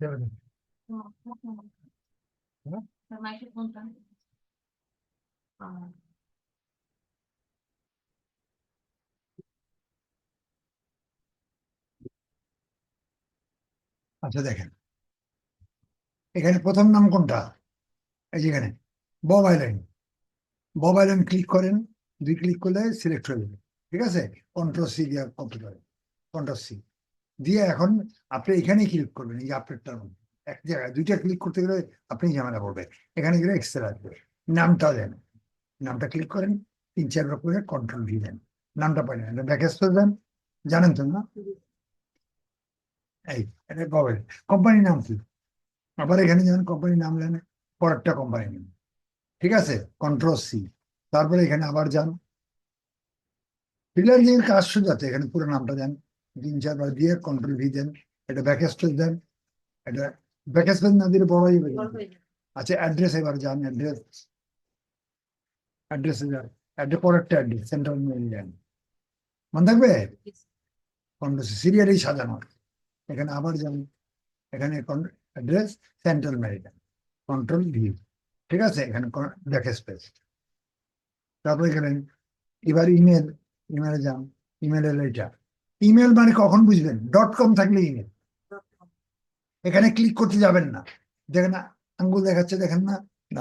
যাবেন মাইক্রোফোনটা আচ্ছা দেখেন। এখানে প্রথম নাম কোনটা? এই যেখানে Bob island Bob island click করেন, দুই ক্লিক করলে সিলেক্ট হয়ে যাবে। ঠিক আছে? কন্ট্রোল সি দিয়ে করেন। কন্ট্রোল সি দিয়ে এখন আপনি এখানেই ক্লিক করবেন, এই আপডেটটার মধ্যে। এক জায়গায়, দুইটা ক্লিক করতে গেলে আপনি ঝামেলা পড়বে এখানে গেলে এক্সেল আসবে। নামটা দেন। নামটা ক্লিক করেন, তিন চারবার করে কন্ট্রোল ভি দেন। নামটা পাই না ব্যাকেস দেন। জানেন তো না? এই, এটা কবে কোম্পানির নাম কি? আবার এখানে যেমন কোম্পানির নাম নেন পরেরটা কোম্পানি নেন ঠিক আছে? কন্ট্রোল সি তারপরে এখানে আবার যান। দিয়ে কাজ সোজাতে এখানে পুরো নামটা দেন। তিন চারবার দিয়ে কন্ট্রোল ভি দেন এটা ব্যাকেস্পেস দেন এটা ব্যাকেস্পেস না দিলে বড় হয়ে যাবে। আচ্ছা অ্যাড্রেস এবার যান অ্যাড্রেস অ্যাড্রেসে যান অ্যাড্রেস পরেরটা অ্যাড্রেস সেন্ট্রাল মেল যান। মনে থাকবে? সিরিয়ালি সাজানো। এখানে আবার যান এখানে address central meridian control view ঠিক আছে? এখানে ব্যাক স্পেস তারপরে গেলেন এবার ইমেল ইমেলে যান ইমেলের এটা ইমেল মানে কখন বুঝবেন? ডট কম থাকলে ইমেল এখানে ক্লিক করতে যাবেন না। দেখেন আঙ্গুল দেখাচ্ছে, দেখেন না না।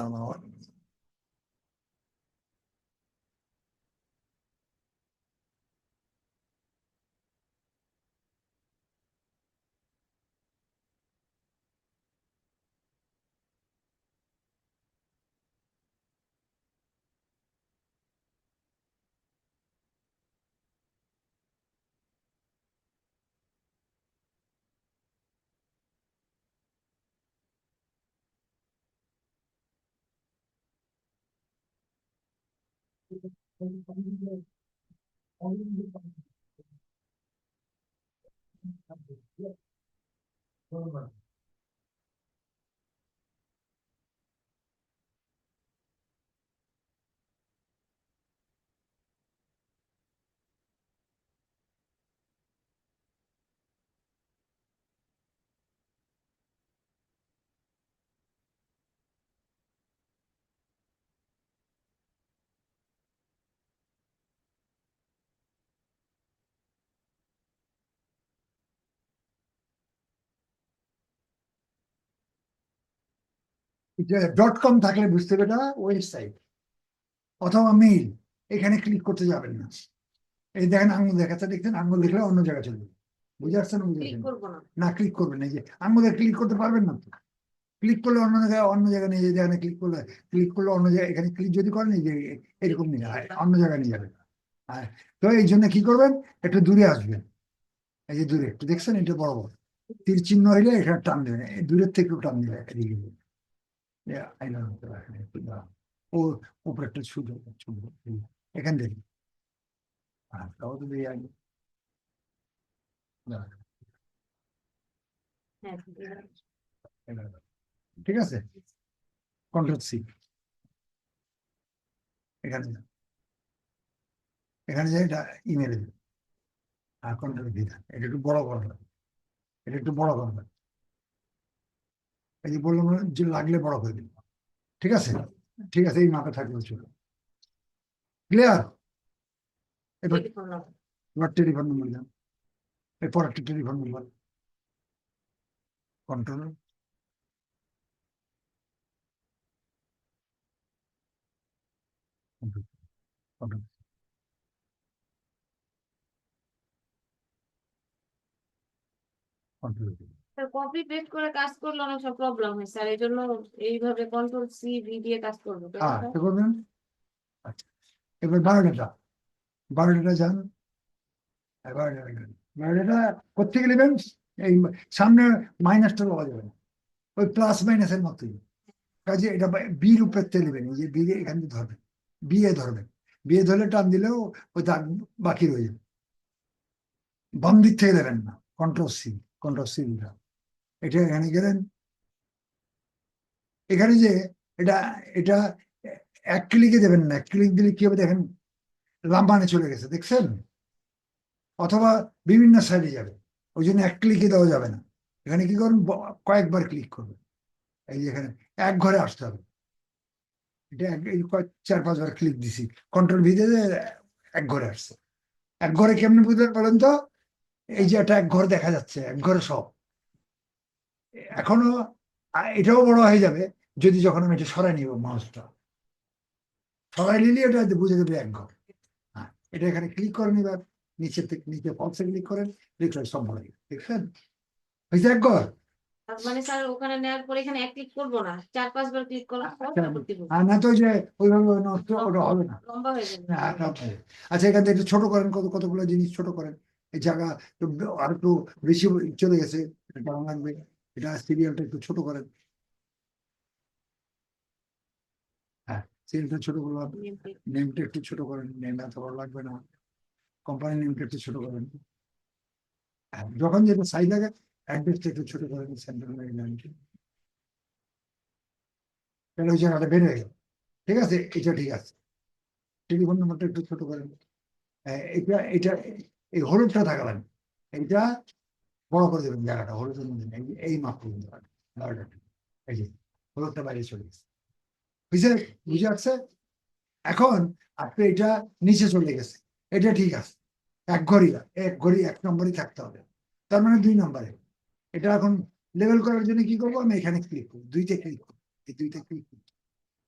না ডট কম থাকলে বুঝতে হবে না ওয়েবসাইট অথবা মেইল এখানে ক্লিক করতে যাবেন না। এই দেখেন আঙুল দেখাচ্ছে দেখছেন? আঙুল দেখলে অন্য জায়গায় চলে যাবে। বুঝে আসছেন বুঝে না। না ক্লিক করবেন এই যে আঙুলে ক্লিক করতে পারবেন না তো। ক্লিক করলে অন্য জায়গায় অন্য জায়গায় নিয়ে যেখানে ক্লিক করলে ক্লিক করলে অন্য জায়গায় এখানে ক্লিক যদি করেন এই যে এরকম নিয়ে অন্য জায়গায় নিয়ে যাবে হ্যাঁ তো এই জন্য কি করবেন? একটু দূরে আসবেন। এই যে দূরে একটু দেখছেন? এটা বড় বড় তীর চিহ্ন হইলে এখানে টান দেবেন। এই দূরের থেকে টান দেবে এদিকে। Know. ও উপরে একটা সুযোগ এখান থেকে হ্যাঁ, তাও তো দিয়ে আগে। ঠিক আছে কন্ট্রোল সি এখানে। এখানে যে এটা ইমেলে আর কন্ট্রোল ভি। এটা একটু বড় করবেন এটা একটু বড় করবেন এই যে বললাম যে লাগলে বড় করে দিন ঠিক আছে? ঠিক আছে এই মাপে থাকলে চলো। ক্লিয়ার এবার এবার টেলিফোন নম্বর এরপর একটা telephone number control control control copy paste করে কাজ করলে অনেক সব প্রবলেম হয় স্যার এই জন্য এইভাবে কন্ট্রোল সি ভি দিয়ে কাজ করব হ্যাঁ করবেন? আচ্ছা। এবার বায়োডাটা বায়োডাটা যান। বায়োডাটা কোথেকে নেবেন? এই সামনে মাইনাসটা পাওয়া যাবে না। ওই প্লাস মাইনাসের মতোই। কাজে এটা বি রূপের তে নেবেন। এই যে বি এখান থেকে ধরবেন। বি এ ধরবেন। বি এ ধরলে টান দিলেও ওই দাগ বাকি রয়ে যাবে। বাম দিক থেকে দেবেন না। কন্ট্রোল সি কন্ট্রোল সি দিলাম। এটা এখানে গেলেন। এখানে যে এটা এটা এক ক্লিকে দেবেন না, এক ক্লিক দিলে কি হবে দেখেন, লাম্বানে চলে গেছে, দেখছেন? অথবা বিভিন্ন সাইডে যাবে, ওই জন্য এক ক্লিকে দেওয়া যাবে না। এখানে কি করুন কয়েকবার ক্লিক করবেন। এই যে এখানে, এক ঘরে আসতে হবে। এটা চার, পাঁচবার ক্লিক দিছি। কন্ট্রোল ভিজে এক ঘরে আসছে। এক ঘরে কেমনি বুঝতে পারেন তো? এই যে একটা এক ঘর দেখা যাচ্ছে, এক ঘরে সব। এখনও এটাও বড় হয়ে যাবে যদি যখন আমি এটা সরাই নিব মাউসটা সরাই নিলে এটা বুঝে যাবে এক ঘর। হ্যাঁ এটা এখানে ক্লিক করেন এবার নিচে থেকে নিচে বক্সে ক্লিক করেন করে সব হয়ে দেখছেন? হয়েছে এক ঘর? মানে স্যার ওখানে নেওয়ার পরে এখানে এক ক্লিক করব না চার পাঁচবার ক্লিক করলাম পর আচ্ছা, তারপর দিব। আর না তো যে ওইভাবে নষ্ট ওটা হবে না। লম্বা হয়ে যাবে। আচ্ছা এখান থেকে একটু ছোট করেন কত কতগুলো জিনিস ছোট করেন এই জায়গা আর একটু বেশি চলে গেছে লাগবে? এটা সিরিয়ালটা একটু ছোট করেন। হ্যাঁ সিরিয়ালটা ছোট করলাম নেমটা একটু ছোট করেন নেম এত বড় লাগবে না। কোম্পানি নেমটা একটু ছোট করেন। হ্যাঁ, যখন যেটা সাইজ লাগে অ্যাড্রেসটা একটু ছোট করেন সেন্ট্রাল ম্যারিল্যান্ডে তাহলে ওই জায়গাটা বের হয়ে গেল। ঠিক আছে? এটা ঠিক আছে। টেলিফোন নাম্বারটা একটু ছোট করেন। হ্যাঁ, এটা এটা এই হলুদটা থাকা লাগবে এইটা বড় করে দেবেন জায়গাটা হলুদের মধ্যে এই- মাপ রাখবেন, জায়গাটা। এই যে হলুদটা বাইরে চলে গেছে। বুঝছে বুঝে আসছে? এখন আপনি এটা নিচে চলে গেছে। এটা ঠিক আছে। এক ঘড়ি এক ঘড়ি এক নম্বরই থাকতে হবে। তার মানে দুই নম্বরে। এটা এখন লেভেল করার জন্য কি করব? আমি এখানে ক্লিক করব। দুইটা ক্লিক করব। এই দুইটা ক্লিক করব।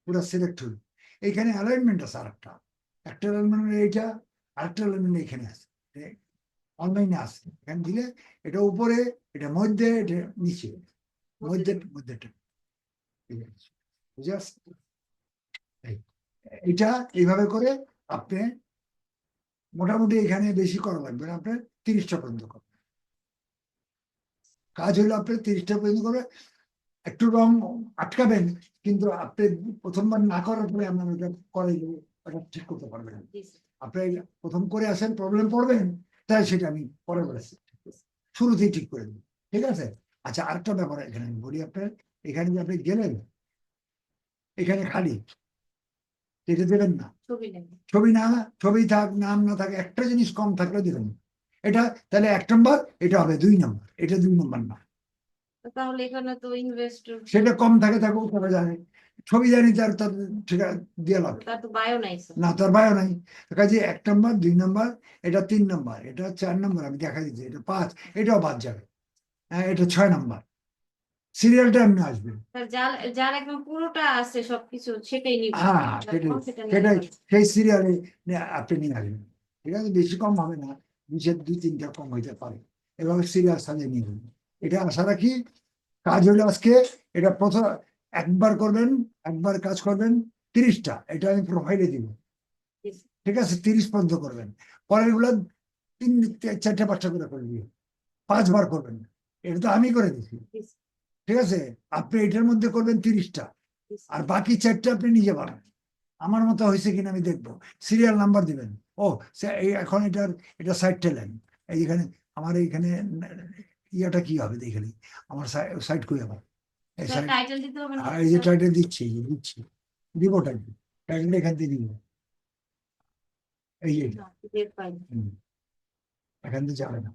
পুরো সিলেক্ট হলো। এইখানে অ্যালাইনমেন্ট আছে আরেকটা। একটা অ্যালাইনমেন্ট এইটা আরেকটা অ্যালাইনমেন্ট এখানে আছে। অনলাইনে আছে এখানে দিলে এটা উপরে এটা মধ্যে এটা নিচে। মধ্যে মধ্যেটা। ঠিক আছে। বুঝে এটা এইভাবে করে আপনি মোটামুটি এখানে বেশি করা লাগবে না আপনার তিরিশটা পর্যন্ত করবেন। কাজ হলো আপনার তিরিশটা পর্যন্ত করে একটু রং আটকাবেন কিন্তু আপনি প্রথমবার না করার পরে আপনার ওটা করে ওটা ঠিক করতে পারবেন। আপনি প্রথম করে আসেন প্রবলেম পড়বেন তাই সেটা আমি পরে বলেছি শুরুতেই ঠিক করে দিন ঠিক আছে? আচ্ছা আরেকটা ব্যাপার এখানে আমি বলি আপনার এখানে যে আপনি গেলেন এখানে খালি এটা দেবেন না। ছবি না ছবি থাক নাম না থাক একটা জিনিস কম থাকলে দেবেন এটা তাহলে এক নম্বর এটা হবে দুই নম্বর এটা দুই নম্বর না। সেটা কম থাকে থাকুক তারা জানে ছবি জানি তার তার ঠিক দিয়ে লাভ বায়ো না তার বায়ও নাই। কাজে এক নম্বর দুই নম্বর এটা তিন নম্বর এটা চার নম্বর আমি দেখা দিচ্ছি এটা পাঁচ এটাও বাদ যাবে। হ্যাঁ এটা ছয় নম্বর সিরিয়ালটা এমনি আসবে। যার যার একদম পুরোটা আছে সবকিছু সেটাই হ্যাঁ, সেটাই, সেটাই সেই সিরিয়ালে আপনি নিয়ে আসবেন। ঠিক আছে বেশি কম হবে না বিশের দুই তিনটা কম হইতে পারে। এভাবে সিরিয়াল সাজিয়ে নিয়ে এটা আশা রাখি কাজ হলো আজকে এটা প্রথম একবার করবেন একবার কাজ করবেন তিরিশটা এটা আমি প্রোফাইলে দিব। ঠিক আছে? তিরিশ পর্যন্ত করবেন। পরেরগুলো তিন চারটে পাঁচটা করে করবি পাঁচবার করবেন। এটা তো আমি করে দিছি। ঠিক আছে? আপনি এটার মধ্যে করবেন তিরিশটা। আর বাকি চারটে আপনি নিজে বানান। আমার মতো হয়েছে কিনা আমি দেখব। সিরিয়াল নাম্বার দিবেন। ও এখন এটার এটা সাইড টেলেন এইখানে আমার এইখানে ইয়াটা কি হবে দেখলি আমার সাইড কই আবার? টাইটেল দিতে হবে না? এই যে টাইটেল দিচ্ছি দিচ্ছি। দিব টাইটেল টাইটেল এখান থেকে দিব। এই যে। এখান থেকে যাবে না।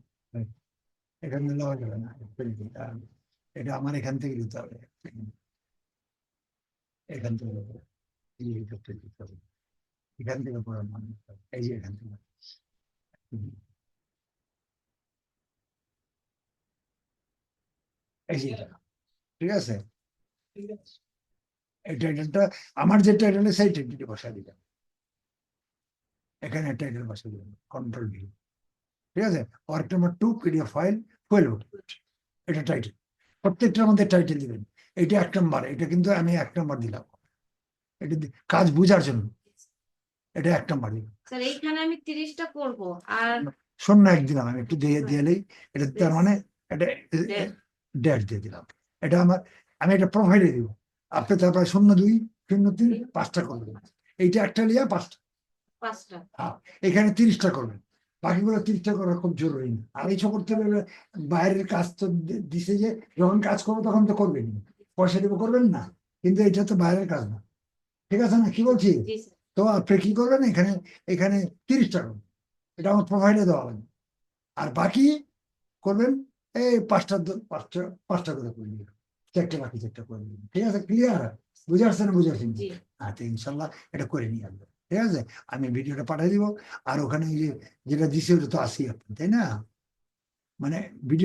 এখান থেকে নেওয়া যাবে না। এটা আমার এখান থেকে দিতে হবে। এখান থেকে এই যে দিতে হবে। এখান থেকে পড়া মানে এই যে এখান থেকে। এই যে ঠিক আছে? এই টাইটেলটা আমার যে টাইটেল সেই টাইটেলটি বসা দিলাম। এখানে টাইটেল বসা দিলাম কন্ট্রোল ভিউ ঠিক আছে? Work number to PDF file fuel এটা টাইটেল প্রত্যেকটার মধ্যে টাইটেল দিবেন। এটা এক নম্বর এটা কিন্তু আমি এক নম্বর দিলাম। এটা কাজ বোঝার জন্য। এটা এক নম্বর দিলাম। স্যার এইখানে আমি তিরিশটা করব আর শূন্য এক দিলাম আমি একটু দিয়ে দিলেই। এটা তার মানে এটা. ডেট দিয়ে দিলাম। এটা আমার আমি এটা প্রোফাইলে দিব। আপনি তারপরে শূন্য দুই শূন্য তিন পাঁচটা করবেন। এইটা একটা লিয়া পাঁচটা। পাঁচটা। এখানে তিরিশটা করবেন। বাকিগুলো তিরিশটা করা খুব জরুরি না। আর এইসব করতে গেলে বাইরের কাজ তো দিছে যে যখন কাজ করব তখন তো করবেন পয়সা দিব করবেন না। কিন্তু এটা তো বাইরের কাজ না। ঠিক আছে না? কি বলছি? তো আপনি কি করবেন? এখানে এখানে তিরিশটা করবেন। এটা আমার প্রোফাইলে দেওয়া লাগবে আর বাকি করবেন এই পাঁচটা পাঁচটা পাঁচটা করে করে চারটে বাকি চারটা করে নেবেন ঠিক আছে? ক্লিয়ার বুঝে আসছে না বুঝে আসছেন জি। আচ্ছা ইনশাল্লাহ এটা করে নিয়ে আসবে। ঠিক আছে? আমি ভিডিওটা পাঠিয়ে দিব। আর ওখানে যে যেটা দিছে ওটা তো আসি আপনি তাই না? মানে ভিডিও